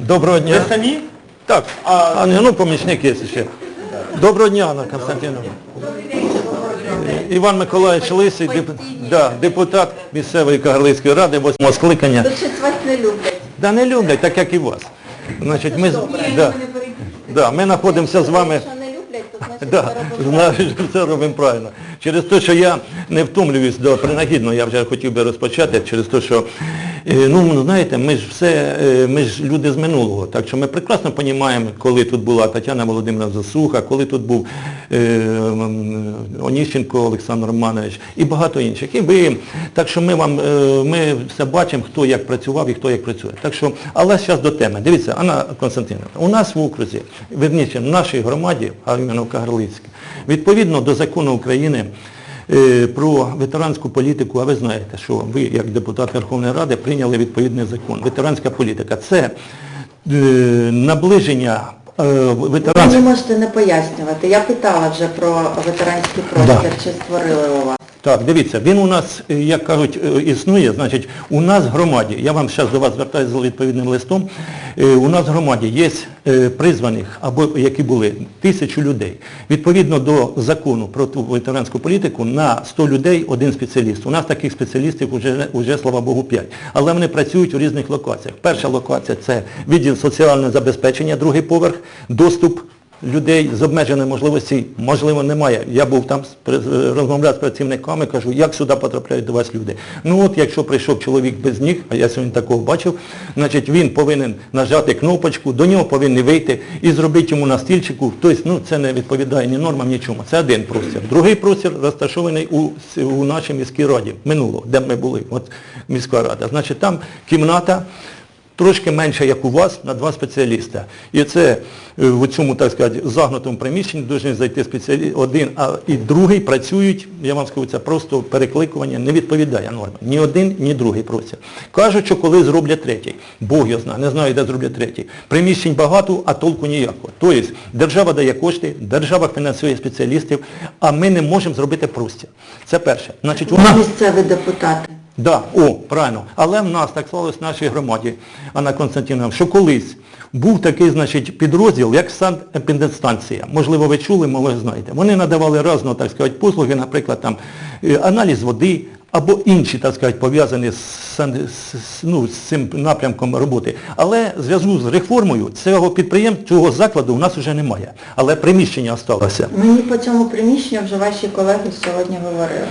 Доброго дня. Ви самі? Так, А- а, ні, ну помічник є ще. Доброго дня, Анна Константиновна. Іван Миколаївич Лисий, деп... да, депутат місцевої Кагарлицької ради, восьмого скликання. Щось вас не люблять. Да не люблять, так як і вас. Значить, ми, да, да, ми знаходимося з вами. Якщо не люблять, то значить Да, це робимо правильно. Через те, що я не втомлююсь до принагідно, я вже хотів би розпочати, через те, що ну знаєте, ми ж все, е, ми ж люди з минулого. Так що ми прекрасно розуміємо, коли тут була Тетяна Володимирівна Засуха, коли тут був е, Оніщенко Олександр Романович і багато інших. І ви. Так що ми вам е, ми все бачимо, хто як працював і хто як працює. Так що, але зараз до теми. Дивіться, Анна Константинівна, у нас в окрузі, верніше, в нашій громаді, а іменно в Кагарлицькій, відповідно до закону України е, про ветеранську політику, а ви знаєте, що ви, як депутат Верховної Ради, прийняли відповідний закон. Ветеранська політика це е, наближення е, Ви не можете не пояснювати. Я питала вже про ветеранський простір, чи створили у вас. Так, дивіться, він у нас, е, як кажуть, е, існує, значить, у нас в громаді, я вам зараз до вас звертаюся з відповідним листом, е, у нас в громаді є призваних, або які були, тисячу людей. Відповідно до закону про ту ветеранську політику, на 100 людей один спеціаліст. У нас таких спеціалістів вже, вже слава Богу, 5. Але вони працюють у різних локаціях. Перша локація – це відділ соціального забезпечення, другий поверх, доступ людей з обмеженою можливості, можливо, немає. Я був там, розмовляв з працівниками, кажу, як сюди потрапляють до вас люди. Ну от, якщо прийшов чоловік без ніг, а я сьогодні такого бачив, значить він повинен нажати кнопочку, до нього повинні вийти і зробити йому на стільчику. Тобто, ну, це не відповідає ні нормам, нічому. Це один простір. Другий простір розташований у, у нашій міській раді, минулого, де ми були, от міська рада. Значить, там кімната, трошки менше, як у вас, на два спеціаліста. І це е, в цьому, так сказати, загнутому приміщенні повинні зайти спеціаліст один, а і другий працюють, я вам скажу, це просто перекликування, не відповідає нормам. Ні один, ні другий просять. Кажуть, що коли зроблять третій. Бог його знає, не знаю, де зроблять третій. Приміщень багато, а толку ніякого. Тобто держава дає кошти, держава фінансує спеціалістів, а ми не можемо зробити простір. Це перше. Значить, у нас... місцеві депутати. Да, о, правильно. Але в нас так склалось в нашій громаді, Анна Константиновна, що колись був такий, значить, підрозділ, як санепідстанція. Можливо, ви чули, може знаєте. Вони надавали разного, так сказати, послуги, наприклад, там, е, аналіз води або інші, так сказати, пов'язані з- ну, з цим напрямком роботи. Але в зв'язку з реформою цього підприємства, цього закладу у нас вже немає. Але приміщення залишилося. Мені по цьому приміщенню вже ваші колеги сьогодні говорили.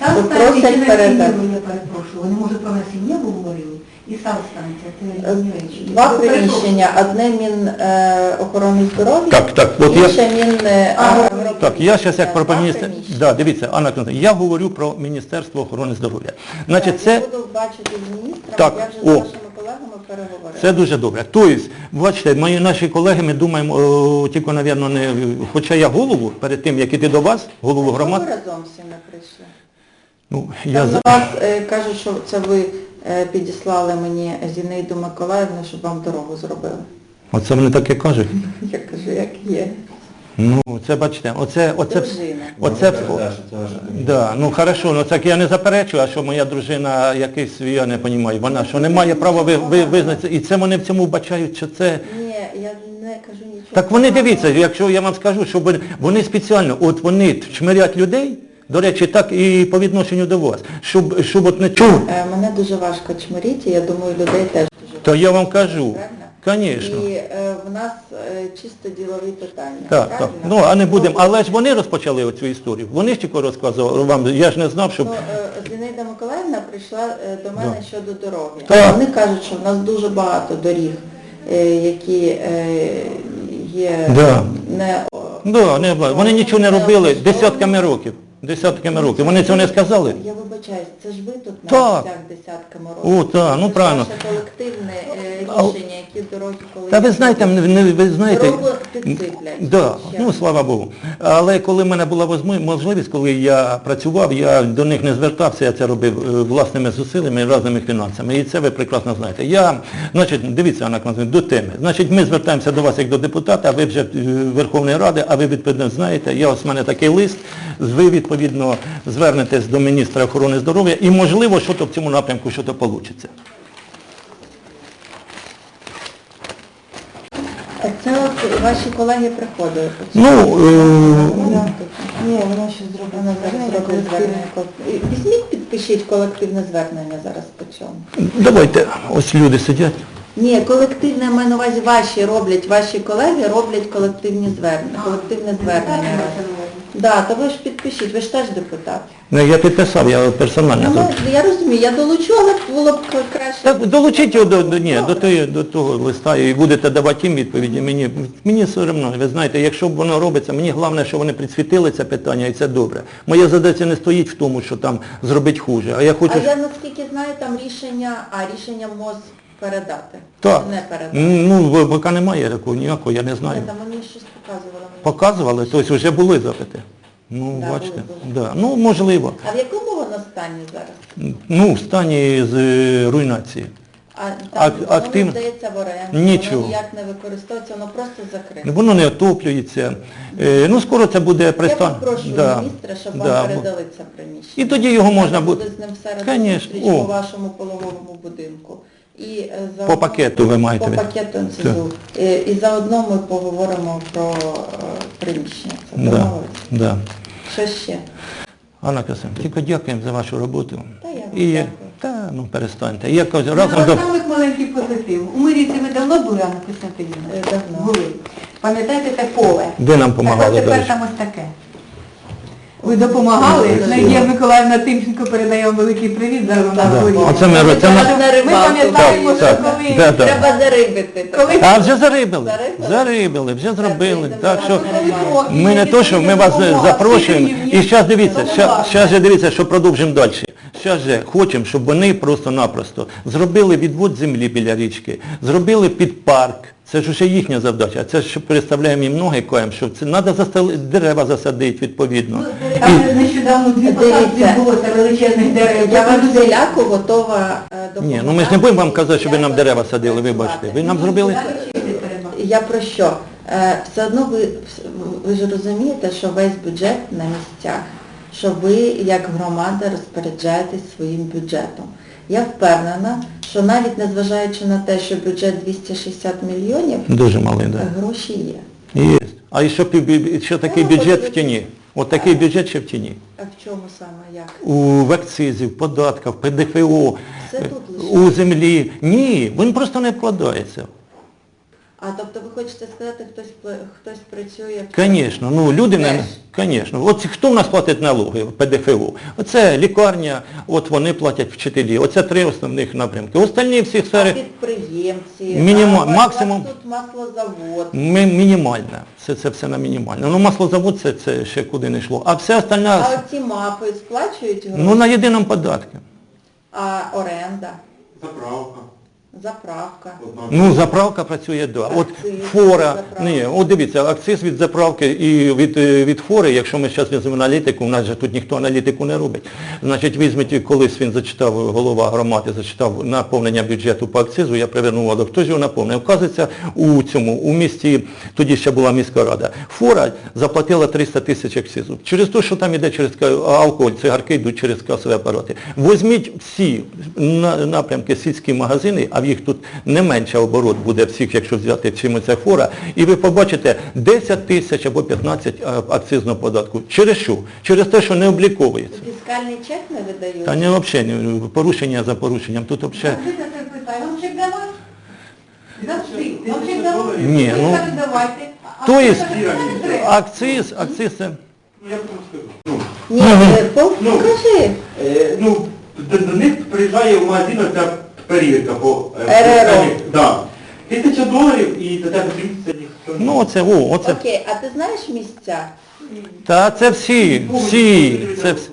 Ви Санстанція чи передати. я перепрошую. Вони, може, про насіння говорили? І санстанція, це різні речі. Два Ви приміщення, одне Мін е, охорони здоров'я, Так, так, от я- інше Мін е, А, агрополітики. Так, я зараз як про Два міністер... приміщення. Да, дивіться, Анна Константинівна, я говорю про Міністерство охорони здоров'я. Значить, Так, це, Я буду бачити з міністром, Так, я вже з о. вашими колегами переговорила. це дуже добре. Тобто, бачите, мої наші колеги, ми думаємо, о, тільки, мабуть, не... Хоча я голову, перед тим, як іти до вас, голову Чому громад, ви разом всі не прийшли? Ну, я... Там за- вас е, кажуть, що це ви е, підіслали мені Зінаїду Миколаївну, щоб вам дорогу зробили. Оце вони таке кажуть. Я кажу, як є. Ну, це бачите, оце, оце, Дружина. оце, да, ну хорошо, ну так я не заперечую, а що моя дружина якийсь, я не розумію, вона що не має права ви, ви, визнати, і це вони в цьому бачають, що це, Ні, я не кажу нічого. Так вони дивіться, якщо я вам скажу, що вони, вони спеціально, от вони чмирять людей, до речі, так і по відношенню до вас, щоб, щоб от не чув, Е, Мене дуже важко чмиріти, я думаю, людей теж дуже то я вам кажу, звісно. І е, в нас е, чисто ділові питання. Так, так. Ну, а не будемо. Але ж вони розпочали оцю історію. Вони ж тільки розказували вам. Я ж не знав, щоб. Ну, е, Зінаїда Миколаївна прийшла е, до мене щодо дороги. Так. Вони кажуть, що в нас дуже багато доріг, е, які е, є Да. не... Да, не, вони нічого не робили десятками років. Десятками років. Вони цього не сказали? Я вибачаюсь, це ж ви тут на Так. місцях десятками років. О, так, ну Це ж правильно. Ваше колективне е, А- рішення, які дороги коли... Та ви знаєте, не, не- ви знаєте, Дорогу підсиплять. да, Ще. ну слава Богу. Але коли в мене була можливість, коли я працював, я до них не звертався, я це робив е, власними зусиллями і різними фінансами. І це ви прекрасно знаєте. Я, значить, дивіться, Анна Константинівна, до теми. Значить, ми звертаємося до вас як до депутата, а ви вже е, Верховної Ради, а ви відповідно знаєте, я ось в мене такий лист, ви відповідно звернетесь до міністра охорони здоров'я і можливо, що то в цьому напрямку що то вийде. А це от ваші колеги приходили. Ну, е, Ні, вона ще зроблена зараз звернення. Візьміть, підпишіть колективне звернення зараз по цьому. давайте, ось люди сидять. Ні, колективне, я маю на увазі ваші роблять, ваші колеги роблять колективні звернення, колективне звернення. Да, то ви ж підпишіть, ви ж теж депутат. Ну, Я підписав, я персонально. Ну, я розумію, я долучу, але було б краще. Так, долучіть його до, до, ні, до, тої- до того листа і будете давати їм відповіді. Мені, мені все одно, ви знаєте, якщо б воно робиться, мені головне, що вони підсвітили це питання, і це добре. Моя задача не стоїть в тому, що там зробити хуже. А я хочу, А я наскільки знаю, там рішення, а рішення МОЗ передати. Так. Не передати. Ну, поки немає такого ніякого, я не знаю. Ні, Там мені щось показували. Показували, тобто вже були запити. Ну, Да, бачите. були. Да. Ну, можливо. А в якому воно стані зараз? Ну, в стані з е, руйнації. А Ак- воно активно? здається в оренду, Нічого. воно ніяк не використовується, воно просто закрите. Воно не отоплюється. Е, Ну, скоро це буде Я пристан. попрошу Да. міністра, щоб Да. вам передали це приміщення. І тоді його можна Треба буде. з ним в середу Конечно. зустріч по вашому пологовому будинку. І е, По заодно- пакету ви маєте По пакету НСЗУ. Е, І заодно ми поговоримо про е, приміщення. Це Да. Да. Що ще? Анна Касим, тільки дякуємо за вашу роботу. Та я вам І, дякую. та, ну перестаньте. Я кажу, Ну, разом до... самих маленький позитив. У Мирівці ви давно були, Анна Костянтинівна? Давно. Були. Пам'ятаєте те поле? Де нам допомагали, от тепер там ось таке. Ви допомагали? Надія Миколаївна Тимченко передає вам великий привіт, зараз. Оце ми- Ми це ми- пам'ятаємо, що Так, коли... так, так. Треба зарибити. Коли- А вже зарибили. Зарибили? Вже зробили. Так, що ми не то, що ми вас запрошуємо. І зараз дивіться, зараз же дивіться, що продовжимо далі. Зараз же хочемо, щоб вони просто-напросто зробили відвод землі біля річки, зробили під парк. Це ж уже їхня завдача. Це ж переставляємо їм ноги, коєм, що це треба застали, дерева засадити відповідно. Там нещодавно дві посадки Дивіться. відбулося величезних дерев. Я вам всіляко готова е, допомагати. Ні, ну ми ж не будемо вам казати, щоб ви нам дерева садили, вибачте. Ви нам зробили. Я про що? Е, Все одно ви, ви ж розумієте, що весь бюджет на місцях, що ви як громада розпоряджаєтесь своїм бюджетом. Я впевнена, що навіть незважаючи на те, що бюджет 260 мільйонів, Дуже малий, так. гроші є. Є. А і що, пів- що такий бюджет в тіні? От такий бюджет ще в тіні. А в чому саме як? У в акцизі, в податках, в ПДФО, Все тут лише. у землі. Ні, він просто не вкладається. А тобто ви хочете сказати, хтось хтось працює в Звісно, ну люди не... Звісно. От хто в нас платить налоги в ПДФО? Оце лікарня, от вони платять вчителі. Оце три основних напрямки. Остальні всі А сфери підприємці, Мініма- а у вас максимум- тут маслозавод. ми, мінімальне. Це, це все на мінімальне. Ну маслозавод це, це ще куди не йшло. А все остальне, А оці мапи сплачують гроші? ну на єдиному податку. А оренда, Заправка. Заправка. Ну, заправка працює, да. От Акциз фора, ні, от дивіться, акциз від заправки і від, е, від фори, якщо ми зараз візьмемо аналітику, у нас же тут ніхто аналітику не робить. Значить, візьміть, колись він зачитав, голова громади зачитав наповнення бюджету по акцизу, я привернув увагу, хто ж його наповнив? Вказується, у цьому, у місті, тоді ще була міська рада, фора заплатила 300 тисяч акцизу. Через те, що там іде через алкоголь, цигарки йдуть через касові апарати. Візьміть всі напрямки сільські магазини, а в їх тут не менше оборот буде всіх, якщо взяти чим це фора, і ви побачите 10 тисяч або 15 акцизного податку. Через що? Через те, що не обліковується. Фіскальний чек не видають? Та не взагалі, не- порушення за порушенням. Тут взагалі... Вам чек давати? Завжди. Вам чек давати? Ні, ну, То есть, акциз, акциз це... Ну, я вам скажу. Ну, Ні, е, Ну. покажи. е, ну, до, них приїжджає в магазин ця перевірка по... РРО. Да. Тисяча доларів і до тебе дивиться ніхто. не- Ну оце, о, оце. Окей, а ти знаєш місця? Та це всі, всі, це всі.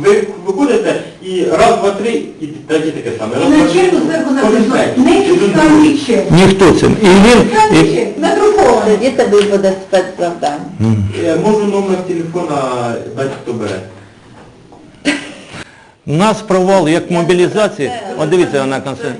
Ви виходите і раз, два, три, і третє таке саме. І Раз, на два, три, чеку зверху написано не фіскальний чек. Ніхто цим. І він, і, чек, надрукований. Тоді тобі буде спецзавдання. Е, Можу номер телефона дати, хто бере. У нас провал як мобілізації. От дивіться, вона конце.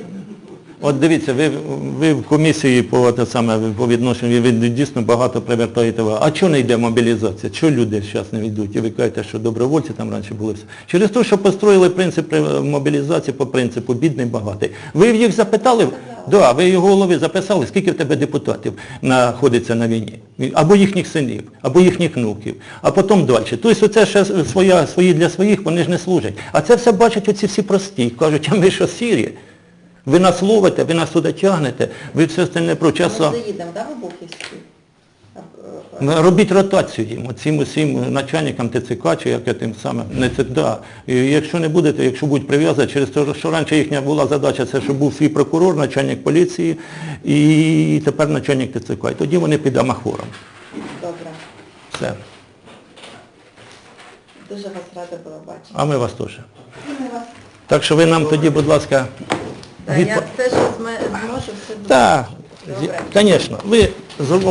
От дивіться, ви, ви в комісії по те саме по відношенню, ви дійсно багато привертаєте увагу. А чого не йде мобілізація? Чого люди зараз не йдуть? І ви кажете, що добровольці там раніше були все. Через те, що построїли принцип мобілізації по принципу бідний багатий. Ви їх запитали, Да, ви його голови записали, скільки в тебе депутатів знаходиться на війні. Або їхніх синів, або їхніх внуків, а потім далі. Тобто це ще своя, свої для своїх, вони ж не служать. А це все бачать оці всі прості. Кажуть, а ми що сірі? Ви нас ловите, ви нас туди тягнете, ви все це не про Ми заїдемо, да, в Обухівський? Е, Робіть ротацію їм, цим усім начальникам ТЦК чи як тим самим. Не це, да. І якщо не будете, якщо будуть прив'язати, через те, що раніше їхня була задача, це щоб був свій прокурор, начальник поліції і тепер начальник ТЦК. І тоді вони під амахором. Добре. Все. Дуже вас рада була бачити. А ми вас теж. І ми вас Так що ви нам тоді, будь ласка, Та, я відпо- теж зможу все Так, Добре. Звісно, ви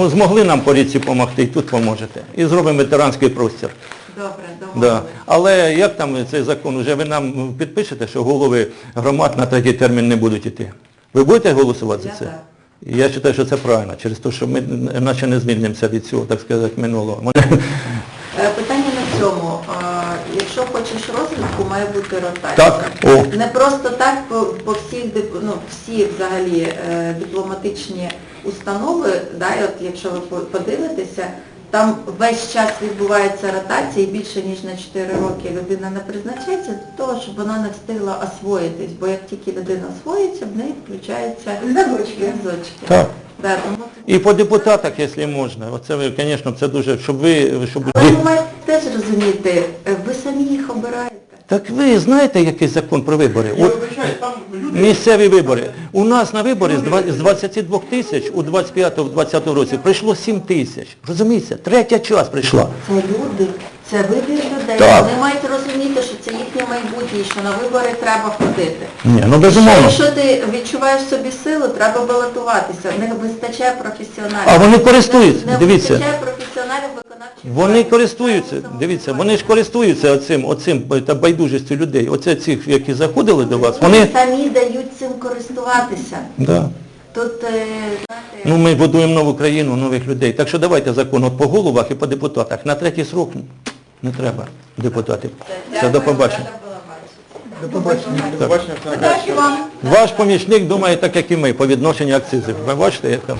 змогли нам поліції допомогти, і тут поможете. І зробимо ветеранський простір. Добре, Да. Але як там цей закон? Уже ви нам підпишете, що голови громад на третій термін не будуть йти? Ви будете голосувати за це? так. Я вважаю, що це правильно, через те, що ми наче не звільнимося від цього, так сказати, минулого. Е, Питання на цьому. Хочеш розвитку, має бути ротація. Так, о. Не просто так по, по всіх ну, всі взагалі е, дипломатичні установи, да, і от якщо ви подивитеся, там весь час відбувається ротація і більше ніж на 4 роки людина не призначається для того, щоб вона не встигла освоїтись, бо як тільки людина освоїться, в неї включаються. Так. Да, тому І по депутатах, якщо можна. Оце ви, звісно, це дуже, щоб ви, щоб Але ви маєте теж розуміти, е, ви самі обираєте. Так ви знаєте який закон про вибори? Я От вибачаюсь, там люди... місцеві вибори. У нас на вибори з два- з 22 тисяч у 25-20 році прийшло 7 тисяч. Розумієте? Третя час прийшла. Це люди, це вибір людей. Так. Вони мають розуміти, що це їхнє майбутнє, що на вибори треба ходити. Ні, ну Що, безумовно. якщо ти відчуваєш собі силу, треба балотуватися. Не вистачає професіоналів. А вони користуються, Не дивіться. вистачає професіоналів виконавчих. Вони користуються, дивіться, вони ж користуються оцим, оцим та байдужістю людей. Оце цих, які заходили до вас, Вони вони. самі дають цим користуватися. Да. Тут, е, знаєте, Ну ми будуємо нову країну, нових людей. Так що давайте закон от по головах і по депутатах. На третій срок не треба депутати. Все, до побачення. До побачення. До побачення. Ваш помічник думає так, як і ми, по відношенню акцизів. Ви бачите, як там?